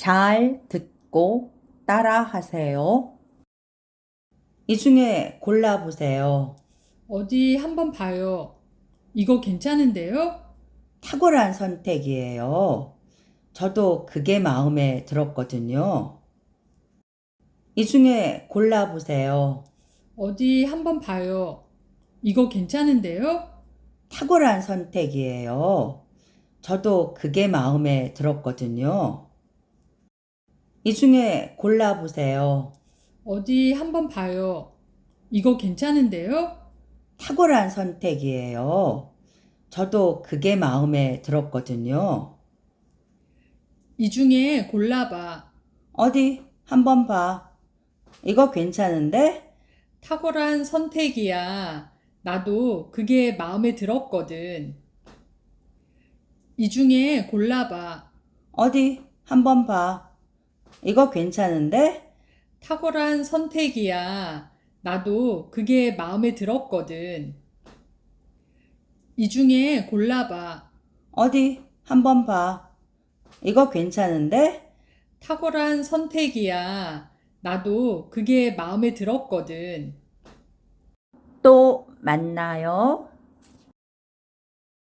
잘 듣고 따라 하세요. 이 중에 골라보세요. 어디 한번 봐요. 이거 괜찮은데요? 탁월한 선택이에요. 저도 그게 마음에 들었거든요. 이 중에 골라보세요. 어디 한번 봐요. 이거 괜찮은데요? 탁월한 선택이에요. 저도 그게 마음에 들었거든요. 이 중에 골라보세요. 어디 한번 봐요. 이거 괜찮은데요? 탁월한 선택이에요. 저도 그게 마음에 들었거든요. 이 중에 골라봐. 어디 한번 봐. 이거 괜찮은데? 탁월한 선택이야. 나도 그게 마음에 들었거든. 이 중에 골라봐. 어디 한번 봐. 이거 괜찮은데? 탁월한 선택이야. 나도 그게 마음에 들었거든. 이 중에 골라봐. 어디 한번 봐. 이거 괜찮은데? 탁월한 선택이야. 나도 그게 마음에 들었거든. 또 만나요.